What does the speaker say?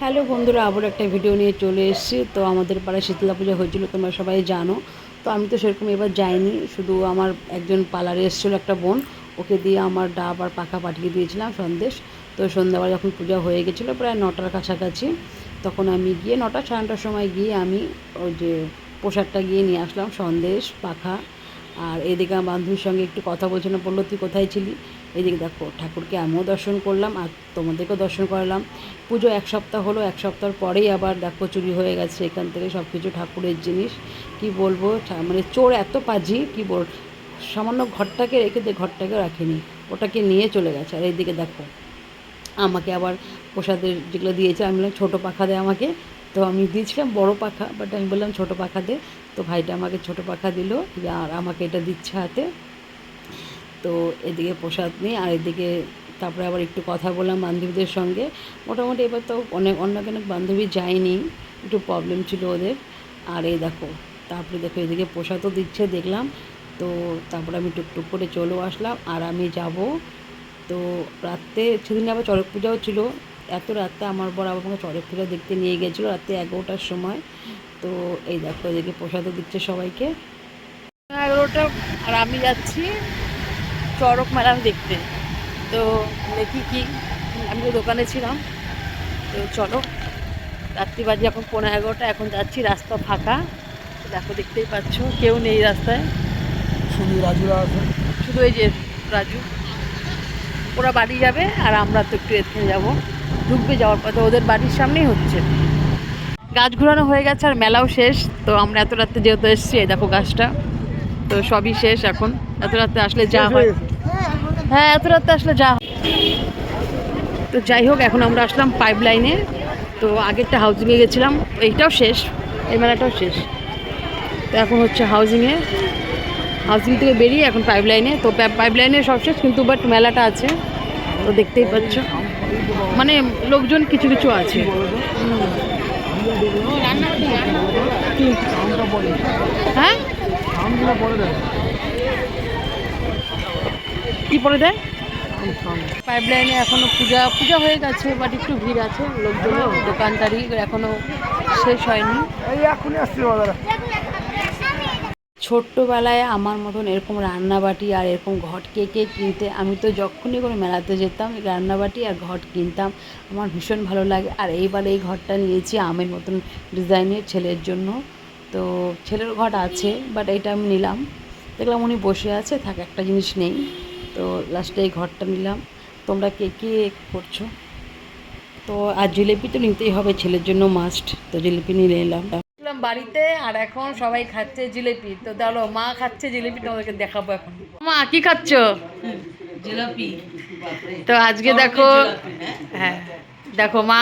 Hello বন্ধুরা, আবার একটা ভিডিও নিয়ে চলে এসেছি। তো আমাদের পাড়ায় শীতলা পূজা হয়েছিল, তোমরা সবাই জানো। তো আমি তো সেরকম এবার যাইনি, শুধু আমার একজন পার্লারে এসেছিল একটা বোন। ওকে দিয়ে আমার ডাব আর পাখা পাঠিয়ে দিয়েছিলাম সন্দেশ। তো সন্ধ্যাবেলা যখন পূজা হয়ে গেছিল, প্রায় নটার কাছাকাছি, তখন আমি গিয়ে নটা, সাড়ে নটার সময় গিয়ে আমি ওই যে পোশাকটা গিয়ে নিয়ে আসলাম, সন্দেশ, পাখা। আর এদিকে আমার বান্ধবীর সঙ্গে একটু কথা বলছিলাম বলল, তুই কোথায় ছিলি? এদিকে দেখো, ঠাকুরকে আমিও দর্শন করলাম আর তোমাদেরকেও দর্শন করালাম। পুজো এক সপ্তাহ হলো, এক সপ্তাহ পরেই আবার দেখো চুরি হয়ে গেছে এখান থেকে সব কিছু ঠাকুরের জিনিস। কি বলব মানে চোর এত পাজি, কি বল, সামান্য ঘরটাকে রেখে দিয়ে ঘরটাকে রাখেনি, ওটাকে নিয়ে চলে গেছে। আর এইদিকে দেখো, আমাকে আবার প্রসাদের যেগুলো দিয়েছে, আমি বললাম, ছোটো পাখা দে আমাকে। তো আমি দিয়েছিলাম বড় পাখা বাট আমি বললাম ছোটো পাখা দে। তো ভাইটা আমাকে ছোটো পাখা দিল, আর আমাকে এটা দিচ্ছে হাতে। তো এদিকে প্রসাদ নিই, আর এদিকে তারপরে আবার একটু কথা বললাম বান্ধবীদের সঙ্গে। মোটামুটি এবার তো অনেক অনেক অনেক বান্ধবী যায়নি, একটু প্রবলেম ছিল ওদের। আর এই দেখো, তারপরে দেখো এদিকে প্রসাদও দিচ্ছে, দেখলাম। তো তারপরে আমি টুকটুক করে চলেও আসলাম, আর আমি যাব। তো রাত্রে সেদিন আবার চড়ক পূজাও ছিল এত রাতে আমার বর আবার আমাকে চড়ক পূজা দেখতে নিয়ে গেছিল রাত্রে এগারোটার সময়। তো এই দেখো এদিকে প্রসাদও দিচ্ছে সবাইকে। এগারোটা আর আমি যাচ্ছি চড়ক মেলা দেখতে। তো দেখি কি আমি তো দোকানে ছিলাম। তো চলো রাত্রি বাজে এখন পনেরো এগারোটা এখন যাচ্ছি রাস্তা ফাঁকা। দেখো দেখতেই পাচ্ছ কেউ নেই রাস্তায়। শুধু রাজুরা আছে। শুধু এই যে রাজু। ওরা বাড়ি যাবে আর আমরা তো একটু এখানে যাব। ঢুকবে যাওয়ার পথে ওদের বাড়ির সামনেই হচ্ছে। গাছ ঘোরানো হয়ে গেছে আর মেলাও শেষ তো আমরা এত রাত্রে যেহেতু এসেছি দেখো গাছটা তো সবই শেষ এখন। এত রাত্রে আসলে যা হয় হ্যাঁ। এত রাত্রে আসলে যা হয়। তো যাই হোক এখন আমরা আসলাম পাইপ লাইনে তো আগেরটা হাউজিংয়ে গেছিলাম এইটাও শেষ এই মেলাটাও শেষ। তো এখন হচ্ছে হাউজিংয়ে হাউজিং থেকে বেরিয়ে এখন পাইপ লাইনে তো পাইপ লাইনে সব শেষ কিন্তু বাট মেলাটা আছে। তো দেখতেই পাচ্ছ। মানে লোকজন কিছু কিছু আছে। কি? পরে হ্যাঁ? কি পরে দেয়? পাইপ লাইনে এখনও পূজা পূজা হয়ে গেছে বাট একটু ভিড় আছে। লোকজন দোকানদারি এখনও শেষ হয়নি। এই এখনই আসছে ছোট্টবেলায় আমার মতন এরকম রান্নাবাটি আর এরকম ঘট কে কে কিনতে, আমি তো যখনই কোনো মেলাতে যেতাম, রান্নাবাটি আর ঘট কিনতাম। আমার ভীষণ ভালো লাগে। আর এইবার এই ঘরটা নিয়েছি আমের মতন ডিজাইনের ছেলের জন্য। তো ছেলের ঘট আছে বাট এইটা আমি নিলাম। দেখলাম উনি বসে আছে, থাক একটা জিনিস নেই। তো লাস্টে এই ঘরটা নিলাম। তোমরা কে কে করছ? তো আর জিলিপি তো নিতেই হবে, ছেলের জন্য মাস্ট তো জিলিপি নিয়ে নিলাম। ছিলাম বাড়িতে আর এখন সবাই খাচ্ছে জিলিপি। তো দাঁড়ো মা খাচ্ছে জিলিপি তোমাদেরকে দেখাবো এখন। মা কি খাচ্ছ? জিলাপি। তো আজকে দেখো হ্যাঁ দেখো মা